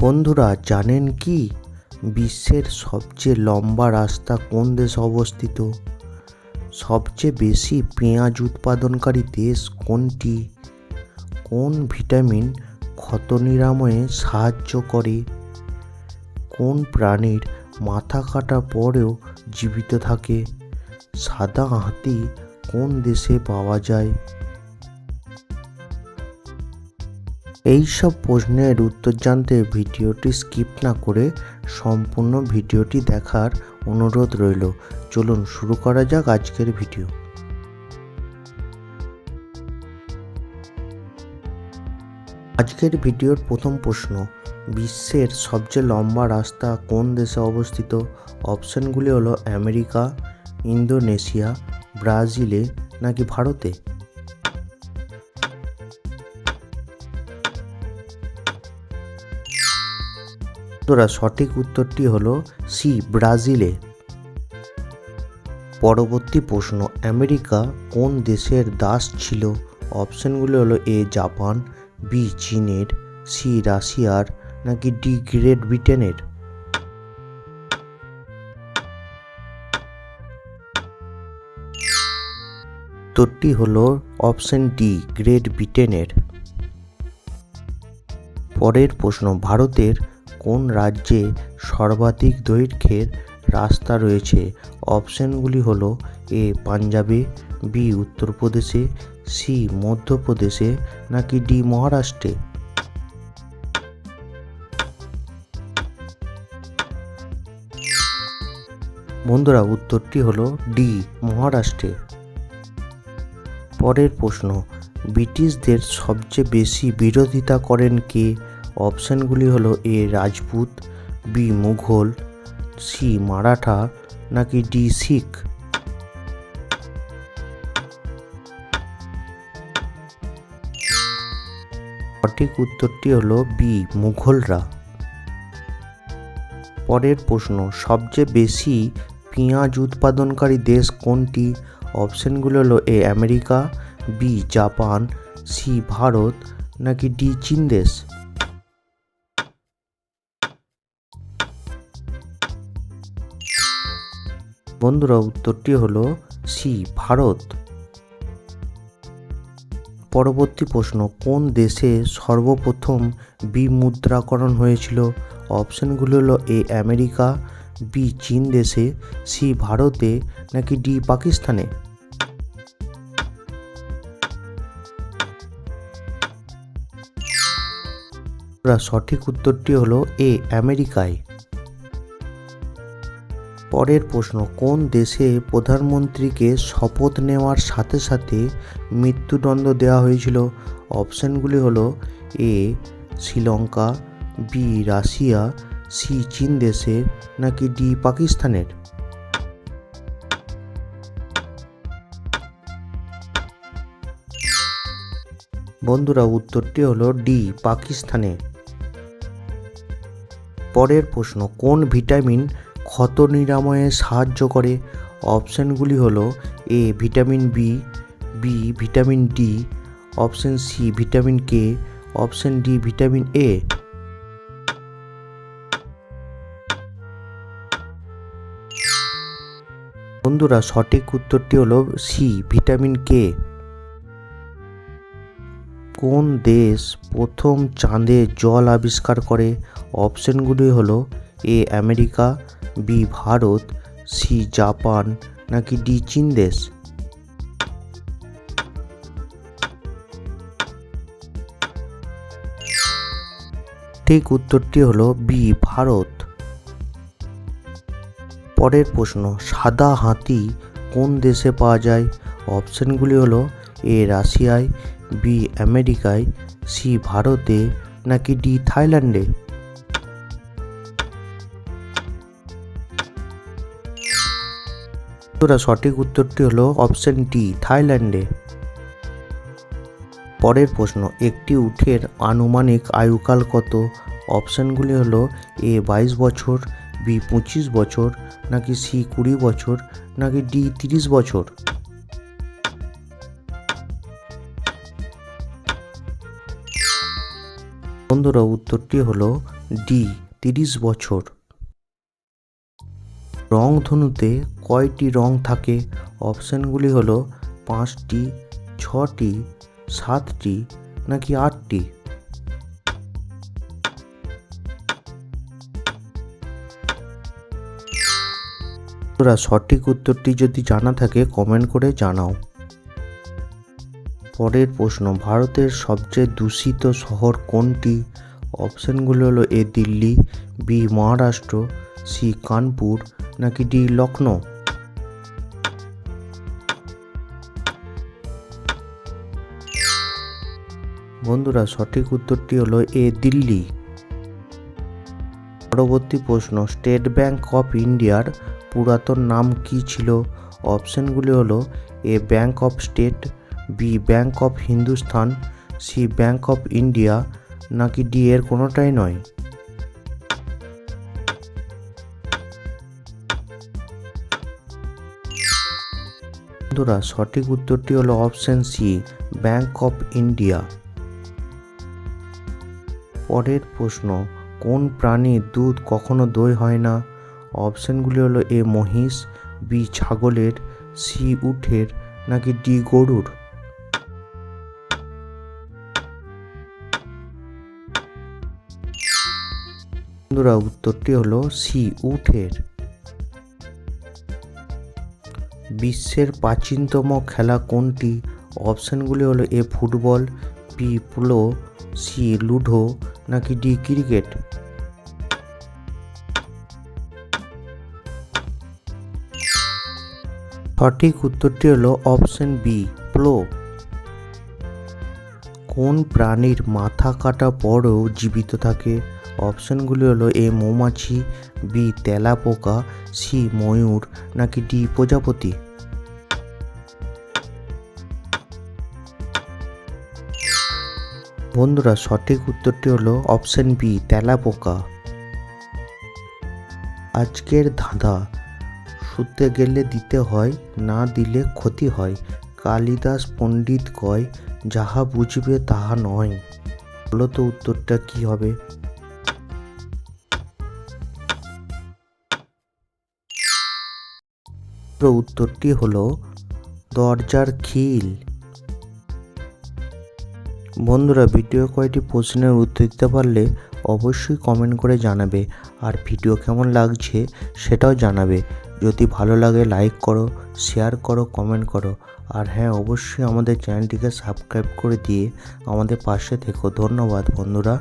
বন্ধুরা, জানেন কি? বিশ্বের সবচেয়ে লম্বা রাস্তা কোন দেশে অবস্থিত? সবচেয়ে বেশি পেঁয়াজ উৎপাদনকারী দেশ কোনটি? কোন ভিটামিন ক্ষত নিরাময়ে সাহায্য করে? কোন প্রাণীর মাথা কাটা পরেও জীবিত থাকে? সাদা হাতি কোন দেশে পাওয়া যায়? এই সব প্রশ্নের উত্তর জানতে ভিডিওটি স্কিপ না করে সম্পূর্ণ ভিডিওটি দেখার অনুরোধ রইল। চলুন শুরু করা যাক আজকের ভিডিও। আজকের ভিডিওর প্রথম প্রশ্ন, বিশ্বের সবচেয়ে লম্বা রাস্তা কোন দেশে অবস্থিত? অপশানগুলি হলো আমেরিকা, ইন্দোনেশিয়া, ব্রাজিলে নাকি ভারতে? বন্ধুরা সঠিক উত্তরটি হলো সি, ব্রাজিলে। পরবর্তী প্রশ্ন, আমেরিকা কোন দেশের দাস ছিল? অপশনগুলো হলো এ, জাপান, বি, চীনের, সি, রাশিয়ার, নাকি ডি, গ্রেট ব্রিটেনের? উত্তরটি হলো অপশন ডি, গ্রেট ব্রিটেনের। পরের প্রশ্ন, ভারতের কোন রাজ্যে সর্বাধিক দৈর্ঘ্যের রাস্তা রয়েছে? অপশানগুলি হলো এ, পাঞ্জাবে, বি, উত্তরপ্রদেশে, সি, মধ্যপ্রদেশে, নাকি ডি, মহারাষ্ট্রে? বন্ধুরা, উত্তরটি হলো ডি, মহারাষ্ট্রে। পরের প্রশ্ন, ব্রিটিশদের সবচেয়ে বেশি বিরোধিতা করেন কে? অপশানগুলি হলো A, Rajput, B, Mughal, C, Maratha, নাকি ডি, শিখ? সঠিক উত্তরটি হলো বি, মুঘলরা। পরের প্রশ্ন, সবচেয়ে বেশি পেঁয়াজ উৎপাদনকারী দেশ কোনটি? অপশানগুলো হলো A, America, B, Japan, C, Bharat, নাকি ডি, চীন দেশ? বন্ধুরা, উত্তরটি হলো সি, ভারত। পরবর্তী প্রশ্ন, কোন দেশে সর্বপ্রথম বিমুদ্রাকরণ হয়েছিল? অপশনগুলো হলো এ, আমেরিকা, বি, চীন দেশে, সি, ভারতে, নাকি ডি, পাকিস্তানে? সঠিক উত্তরটি হলো এ, আমেরিকায়। পরের প্রশ্ন, কোন দেশে প্রধানমন্ত্রীকে শপথ নেওয়ার সাথে সাথে মৃত্যুদণ্ড দেওয়া হয়েছিল? অপশানগুলি হলো A, Sri Lanka, B, Russia, C, চীন দেশের, নাকি ডি, পাকিস্তানের? বন্ধুরা, উত্তরটি হলো ডি পাকিস্তানে পরের প্রশ্ন, কোন ভিটামিন ক্ষত নিরাময়ে সাহায্য করে। অপশানগুলি হলো A, vitamin B B, vitamin D, option C, vitamin K, option D, vitamin A. বন্ধুরা, সঠিক উত্তরটি হলো সি, ভিটামিন কে। কোন দেশ প্রথম চাঁদে জল আবিষ্কার করে? অপশানগুলি হলো A, America B Bharat, C Japan, নাকি ডি চীন দেশ? ঠিক উত্তরটি হলো বি ভারত। পরের প্রশ্ন, সাদা হাতি কোন দেশে পাওয়া যায়? অপশানগুলি হলো এ রাশিয়ায়, বি আমেরিকায়, সি ভারতে, নাকি ডি থাইল্যান্ডে? সঠিক উত্তরটি হলো অপশন ডি থাইল্যান্ডে। পরের প্রশ্ন, একটি উঠের আনুমানিক আয়ুকাল কত? অপশানগুলি হলো এ বাইশ বছর, বি পঁচিশ বছর, নাকি সি কুড়ি বছর, নাকি ডি তিরিশ বছর? বন্ধুরা, উত্তরটি হলো ডি, তিরিশ বছর। রংধনুতে কয়টি রং থাকে? অপশানগুলি হলো পাঁচটি, ছটি, সাতটি নাকি আটটি? বন্ধুরা, সঠিক উত্তরটি যদি জানা থাকে, কমেন্ট করে জানাও। পরের প্রশ্ন, ভারতের সবচেয়ে দূষিত শহর কোনটি? অপশানগুলো হলো A, Delhi, B, Maharashtra C Kanpur নাকি ডি লখনৌ? বন্ধুরা, সঠিক উত্তরটি হলো এ, দিল্লি। পরবর্তী প্রশ্ন, স্টেট ব্যাংক অফ ইন্ডিয়ার পুরাতন নাম কি ছিল? অপশানগুলি হলো A, bank of state, B, bank of Hindustan C, bank of India, নাকি ডি এর কোনোটাই নয়? বন্ধুরা, সঠিক উত্তরটি হলো option C bank of India পরের প্রশ্ন, কোন প্রাণীর দুধ কখনো দই হয় না? অপশানগুলি হলো এ, মহিষ, বি, ছাগলের, সি, উঠের, নাকি ডি, গরুর। বন্ধুরা, উত্তরটি হলো সি, উঠের। বিশ্বের প্রাচীনতম খেলা কোনটি? অপশানগুলি হলো A, football, B polo C, ludo, নাকি ডি, ক্রিকেট? সঠিক উত্তরটি হলো অপশন বি প্লো কোন প্রাণীর মাথা কাটা পরেও জীবিত থাকে? অপশনগুলি হলো এ, মৌমাছি, বি, তেলাপোকা, সি, ময়ূর, নাকি ডি, প্রজাপতি? বন্ধুরা, সঠিক উত্তরটি হলো অপশন বি তেলাপোকা। আজকের ধাঁধা, শুতে গেলে দিতে হয়, না দিলে ক্ষতি হয়। কালিদাস পণ্ডিত কয়, যাহা বুঝবে তাহা নয়। বলো তো উত্তরটা কি হবে? উত্তরটি হলো, দরজার খিল। বন্ধুরা, ভিডিও কয়েকটি প্রশ্নের উত্তর দিতে পারলে অবশ্যই কমেন্ট করে জানাবে। আর ভিডিও কেমন লাগছে সেটাও জানাবে। যদি ভালো লাগে লাইক করো শেয়ার করো কমেন্ট করো। আর হ্যাঁ অবশ্যই আমাদের চ্যানেলটিকে সাবস্ক্রাইব করে দিয়ে আমাদের পাশে থেকো। ধন্যবাদ বন্ধুরা।